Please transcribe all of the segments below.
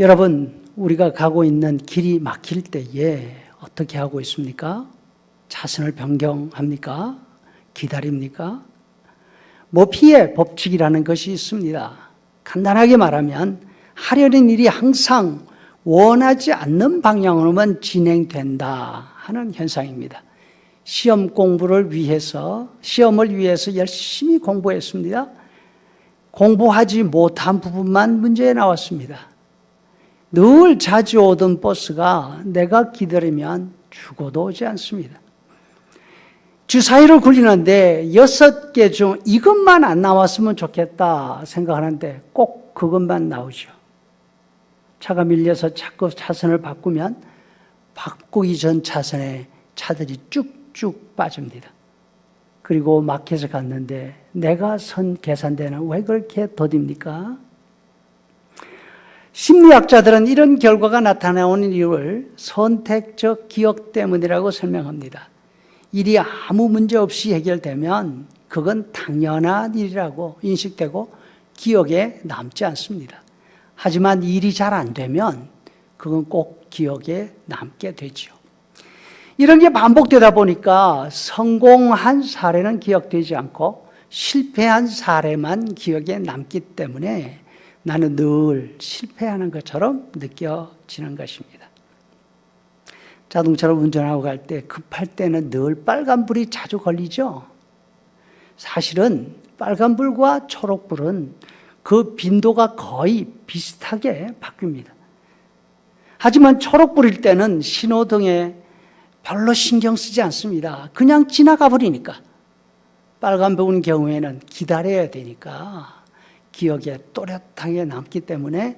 여러분, 우리가 가고 있는 길이 막힐 때에 어떻게 하고 있습니까? 자신을 변경합니까? 기다립니까? 모피의 법칙이라는 것이 있습니다. 간단하게 말하면 하려는 일이 항상 원하지 않는 방향으로만 진행된다 하는 현상입니다. 시험 공부를 위해서, 시험을 위해서 열심히 공부했습니다. 공부하지 못한 부분만 문제에 나왔습니다. 늘 자주 오던 버스가 내가 기다리면 죽어도 오지 않습니다. 주사위를 굴리는데 여섯 개 중 이것만 안 나왔으면 좋겠다 생각하는데 꼭 그것만 나오죠. 차가 밀려서 자꾸 차선을 바꾸면 바꾸기 전 차선에 차들이 쭉쭉 빠집니다. 그리고 마켓에 갔는데 내가 선 계산대는 왜 그렇게 더딥니까? 심리학자들은 이런 결과가 나타나오는 이유를 선택적 기억 때문이라고 설명합니다. 일이 아무 문제 없이 해결되면 그건 당연한 일이라고 인식되고 기억에 남지 않습니다. 하지만 일이 잘 안 되면 그건 꼭 기억에 남게 되죠. 이런 게 반복되다 보니까 성공한 사례는 기억되지 않고 실패한 사례만 기억에 남기 때문에 나는 늘 실패하는 것처럼 느껴지는 것입니다. 자동차를 운전하고 갈 때 급할 때는 늘 빨간불이 자주 걸리죠. 사실은 빨간불과 초록불은 그 빈도가 거의 비슷하게 바뀝니다. 하지만 초록불일 때는 신호등에 별로 신경 쓰지 않습니다. 그냥 지나가 버리니까. 빨간불인 경우에는 기다려야 되니까 기억에 또렷하게 남기 때문에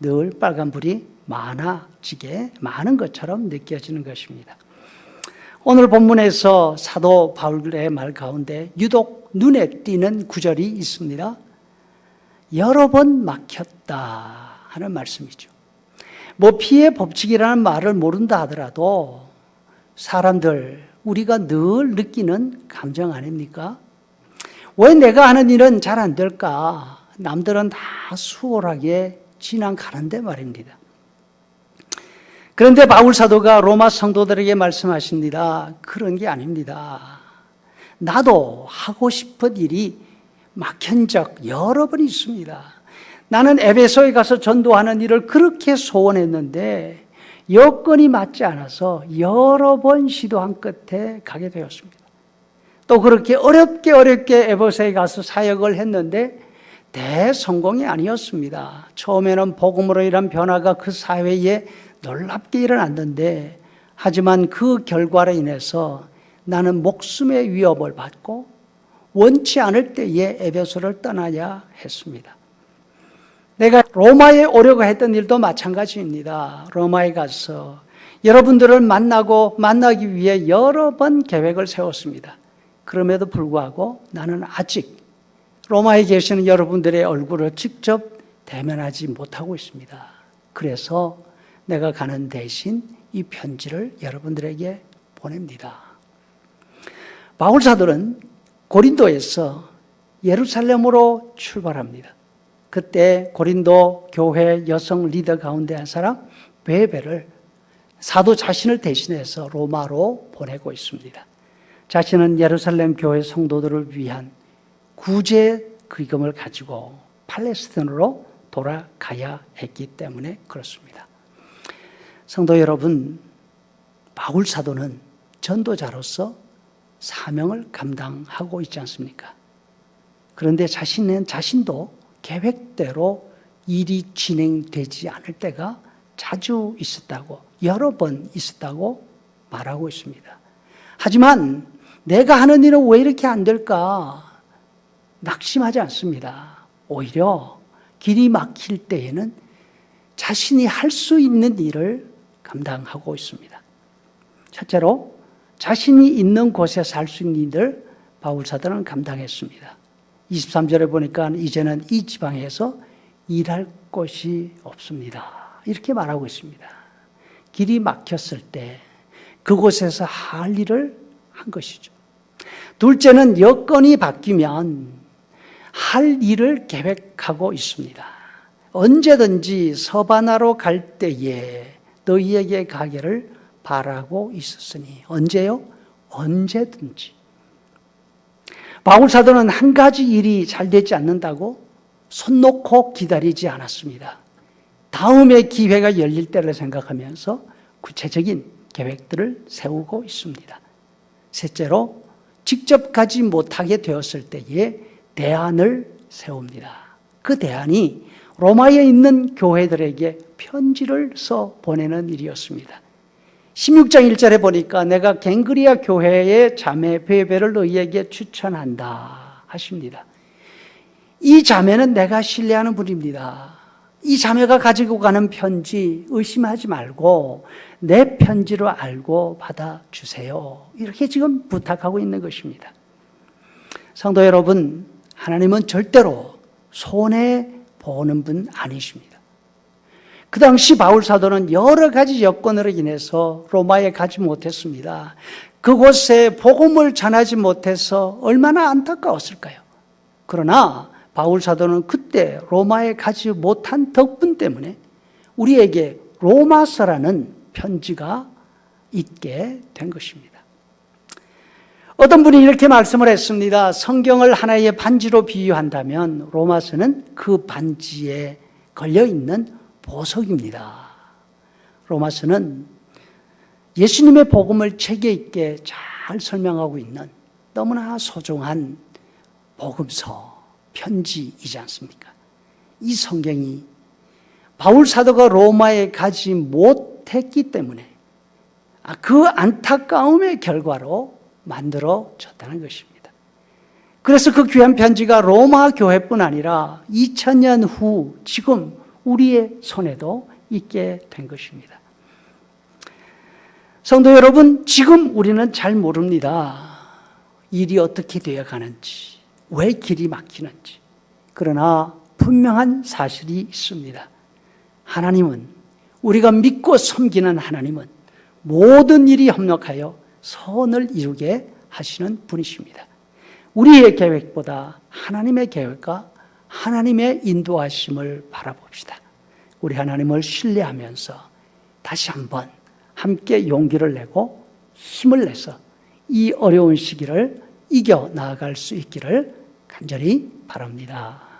늘 빨간불이 많아지게 많은 것처럼 느껴지는 것입니다. 오늘 본문에서 사도 바울의 말 가운데 유독 눈에 띄는 구절이 있습니다. 여러 번 막혔다 하는 말씀이죠. 뭐 피해 법칙이라는 말을 모른다 하더라도 사람들 우리가 늘 느끼는 감정 아닙니까? 왜 내가 하는 일은 잘 안 될까? 남들은 다 수월하게 지난 가는데 말입니다. 그런데 바울 사도가 로마 성도들에게 말씀하십니다. 그런 게 아닙니다. 나도 하고 싶은 일이 막힌 적 여러 번 있습니다. 나는 에베소에 가서 전도하는 일을 그렇게 소원했는데 여건이 맞지 않아서 여러 번 시도한 끝에 가게 되었습니다. 또 그렇게 어렵게 어렵게 에베소에 가서 사역을 했는데 대성공이 아니었습니다. 처음에는 복음으로 인한 변화가 그 사회에 놀랍게 일어났는데 하지만 그 결과로 인해서 나는 목숨의 위협을 받고 원치 않을 때에 에베소를 떠나야 했습니다. 내가 로마에 오려고 했던 일도 마찬가지입니다. 로마에 가서 여러분들을 만나고 만나기 위해 여러 번 계획을 세웠습니다. 그럼에도 불구하고 나는 아직 로마에 계시는 여러분들의 얼굴을 직접 대면하지 못하고 있습니다. 그래서 내가 가는 대신 이 편지를 여러분들에게 보냅니다. 바울 사도는 고린도에서 예루살렘으로 출발합니다. 그때 고린도 교회 여성 리더 가운데 한 사람 베베를 사도 자신을 대신해서 로마로 보내고 있습니다. 자신은 예루살렘 교회 성도들을 위한 구제 기금을 가지고 팔레스틴으로 돌아가야 했기 때문에 그렇습니다. 성도 여러분, 바울 사도는 전도자로서 사명을 감당하고 있지 않습니까? 그런데 자신은 자신도 계획대로 일이 진행되지 않을 때가 자주 있었다고, 여러 번 있었다고 말하고 있습니다. 하지만 내가 하는 일은 왜 이렇게 안 될까? 낙심하지 않습니다. 오히려 길이 막힐 때에는 자신이 할 수 있는 일을 감당하고 있습니다. 첫째로 자신이 있는 곳에서 할 수 있는 일을 바울 사도는 감당했습니다. 23절에 보니까 이제는 이 지방에서 일할 곳이 없습니다. 이렇게 말하고 있습니다. 길이 막혔을 때 그곳에서 할 일을 한 것이죠. 둘째는 여건이 바뀌면 할 일을 계획하고 있습니다. 언제든지 서바나로 갈 때에 너희에게 가기를 바라고 있었으니 언제요? 언제든지. 바울 사도는 한 가지 일이 잘 되지 않는다고 손 놓고 기다리지 않았습니다. 다음에 기회가 열릴 때를 생각하면서 구체적인 계획들을 세우고 있습니다. 셋째로 직접 가지 못하게 되었을 때에 대안을 세웁니다. 그 대안이 로마에 있는 교회들에게 편지를 써 보내는 일이었습니다. 16장 1절에 보니까 내가 갱그리아 교회의 자매 베베를 너희에게 추천한다 하십니다. 이 자매는 내가 신뢰하는 분입니다. 이 자매가 가지고 가는 편지 의심하지 말고 내 편지로 알고 받아주세요. 이렇게 지금 부탁하고 있는 것입니다. 성도 여러분, 하나님은 절대로 손해 보는 분 아니십니다. 그 당시 바울 사도는 여러 가지 여건으로 인해서 로마에 가지 못했습니다. 그곳에 복음을 전하지 못해서 얼마나 안타까웠을까요? 그러나 바울 사도는 그때 로마에 가지 못한 덕분 때문에 우리에게 로마서라는 편지가 있게 된 것입니다. 어떤 분이 이렇게 말씀을 했습니다. 성경을 하나의 반지로 비유한다면 로마서는 그 반지에 걸려 있는 보석입니다. 로마서는 예수님의 복음을 체계 있게 잘 설명하고 있는 너무나 소중한 복음서, 편지이지 않습니까? 이 성경이 바울 사도가 로마에 가지 못했기 때문에 아, 그 안타까움의 결과로 만들어졌다는 것입니다. 그래서 그 귀한 편지가 로마 교회뿐 아니라 2000년 후 지금 우리의 손에도 있게 된 것입니다. 성도 여러분, 지금 우리는 잘 모릅니다. 일이 어떻게 되어 가는지, 왜 길이 막히는지. 그러나 분명한 사실이 있습니다. 하나님은, 우리가 믿고 섬기는 하나님은 모든 일이 협력하여 선을 이루게 하시는 분이십니다. 우리의 계획보다 하나님의 계획과 하나님의 인도하심을 바라봅시다. 우리 하나님을 신뢰하면서 다시 한번 함께 용기를 내고 힘을 내서 이 어려운 시기를 이겨 나아갈 수 있기를 간절히 바랍니다.